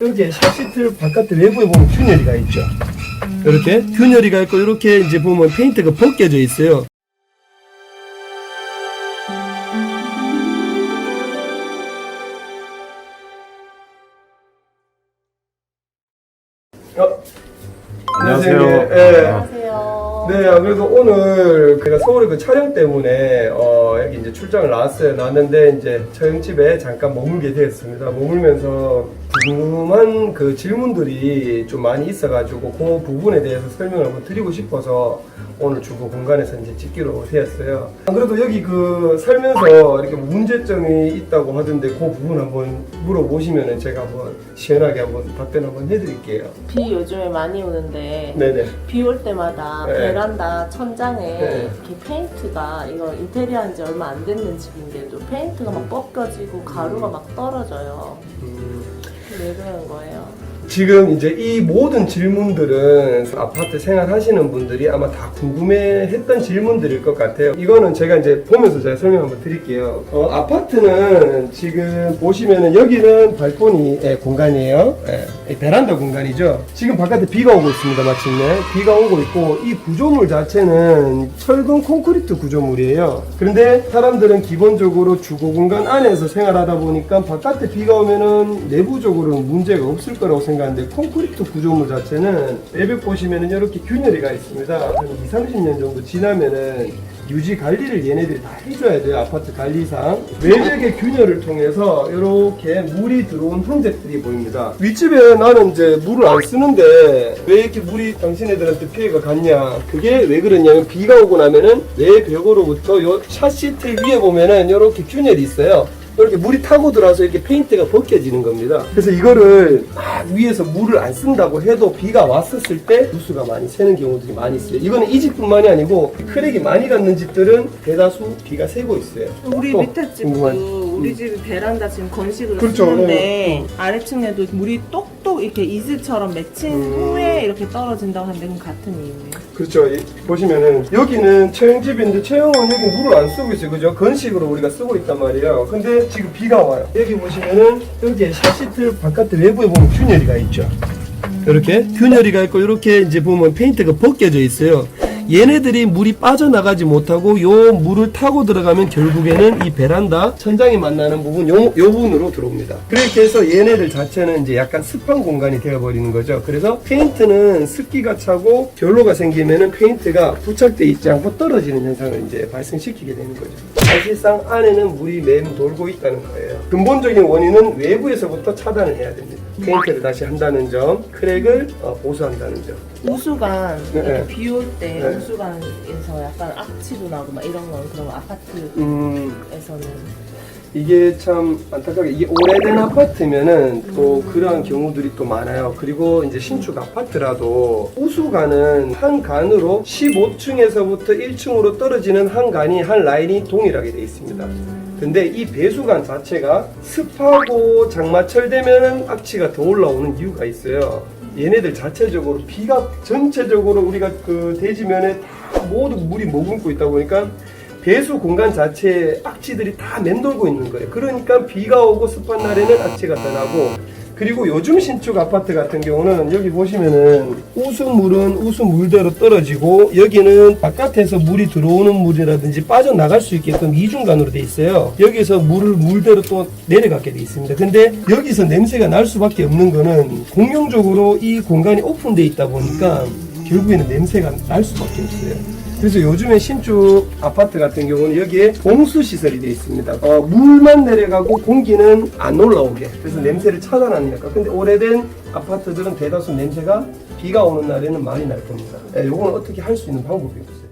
여기 샤시트 바깥에 외부에 보면 균열이가 있죠. 이렇게 균열이가 있고 이렇게 이제 보면 페인트가 벗겨져 있어요. 어, 안녕하세요. 예. 안녕하세요. 네, 아, 그래서 오늘 제가 서울에 그 촬영 때문에 어, 여기 이제 출장을 나왔어요. 나왔는데 이제 처형집에 잠깐 머물게 되었습니다. 머물면서 궁금한 그 질문들이 좀 많이 있어가지고 그 부분에 대해서 설명을 한번 드리고 싶어서 오늘 주거 공간에서 이제 찍기로 되었어요. 안 그래도 여기 그 살면서 이렇게 문제점이 있다고 하던데 그 부분 한번 물어보시면은 제가 한번 시원하게 한번 답변 한번 해드릴게요. 비 요즘에 많이 오는데 네네. 비 올 때마다 네. 베란다 천장에 네. 이렇게 페인트가 이거 인테리어 한 지 얼마 안 됐는 집인데도 페인트가 막 벗겨지고 가루가 막 떨어져요. 음. 왜 그러는 거예요? 지금 이제 이 모든 질문들은 아파트 생활하시는 분들이 아마 다 궁금해했던 질문들일 것 같아요. 이거는 제가 이제 보면서 제가 설명 한번 드릴게요. 어, 아파트는 지금 보시면은 여기는 발코니 의 공간이에요. 예, 이 베란다 공간이죠. 지금 바깥에 비가 오고 있습니다. 마침내 비가 오고 있고 이 구조물 자체는 철근 콘크리트 구조물이에요. 그런데 사람들은 기본적으로 주거 공간 안에서 생활하다 보니까 바깥에 비가 오면은 내부적으로는 문제가 없을 거라고 생각 하는데 콘크리트 구조물 자체는 외벽 보시면은 이렇게 균열이 가 있습니다. 한 2, 30년 정도 지나면은 유지 관리를 얘네들이 다 해줘야 돼요. 아파트 관리상. 외벽의 균열을 통해서 이렇게 물이 들어온 흔적들이 보입니다. 윗집에 나는 이제 물을 안 쓰는데 왜 이렇게 물이 당신네들한테 피해가 갔냐. 그게 왜 그러냐면 비가 오고 나면은 내 벽으로부터 요 샷시트 위에 보면은 이렇게 균열이 있어요. 이렇게 물이 타고 들어와서 이렇게 페인트가 벗겨지는 겁니다. 그래서 이거를 막 위에서 물을 안 쓴다고 해도 비가 왔었을 때 누수가 많이 새는 경우들이 많이 있어요. 이거는 이 집뿐만이 아니고 크랙이 많이 갔는 집들은 대다수 비가 새고 있어요. 우리 또 밑에 집도 궁금한- 우리 집 베란다 지금 건식으로 그렇죠, 쓰는데 아래층에도 물이 똑 똑 이렇게 이슬처럼 맺힌 음. 후에 이렇게 떨어진다고 하는데 그건 같은 이유예요. 그렇죠. 이- 보시면은 여기는 처형집인데 처형은 여기 물을 안 쓰고 있어요. 그죠? 건식으로 우리가 쓰고 있단 말이에요. 근데 지금 비가 와요. 여기 보시면은 여기 샤시트 바깥에 외부에 보면 균열이가 있죠. 이렇게 균열이가 있고 이렇게 이제 보면 페인트가 벗겨져 있어요. 얘네들이 물이 빠져나가지 못하고 요 물을 타고 들어가면 결국에는 이 베란다 천장이 만나는 부분 요, 요 부분으로 들어옵니다. 그렇게 해서 얘네들 자체는 이제 약간 습한 공간이 되어버리는 거죠. 그래서 페인트는 습기가 차고 결로가 생기면은 페인트가 부착돼 있지 않고 떨어지는 현상을 이제 발생시키게 되는 거죠. 사실상 안에는 물이 맴돌고 있다는 거예요. 근본적인 원인은 외부에서부터 차단을 해야 됩니다. 페인트를 다시 한다는 점, 크랙을 어, 보수한다는 점. 우수관 네, 이렇게 네. 비 올 때 네. 우수관에서 약간 악취도 나고 막 이런 건 그럼 아파트에서는 음, 이게 참 안타깝게 이게 오래된 아파트면은 또 그러한 경우들이 또 많아요. 그리고 이제 신축 아파트라도 우수관은 한 간으로 15층에서부터 1층으로 떨어지는 한 간이 한 라인이 동일 하게 되어 있습니다. 근데 이 배수관 자체가 습하고 장마철 되면은 악취가 더 올라오는 이유가 있어요. 얘네들 자체적으로 비가 전체적으로 우리가 그 대지면에 다 모두 물이 머금고 있다 보니까 배수 공간 자체에 악취들이 다 맴돌고 있는 거예요. 그러니까 비가 오고 습한 날에는 악취가 더 나고 그리고 요즘 신축 아파트 같은 경우는 여기 보시면은 우수물은 우수물대로 떨어지고 여기는 바깥에서 물이 들어오는 물이라든지 빠져나갈 수 있게끔 이중간으로 돼 있어요. 여기서 물을 물대로 또 내려가게 돼 있습니다. 근데 여기서 냄새가 날 수밖에 없는 거는 공용적으로 이 공간이 오픈돼 있다 보니까 결국에는 냄새가 날 수밖에 없어요. 그래서 요즘에 신축 아파트 같은 경우는 여기에 봉수 시설이 되어 있습니다. 어, 물만 내려가고 공기는 안 올라오게. 그래서 냄새를 차단하는 역할. 근데 오래된 아파트들은 대다수 냄새가 비가 오는 날에는 많이 날 겁니다. 예, 요거는 어떻게 할 수 있는 방법이 없어요.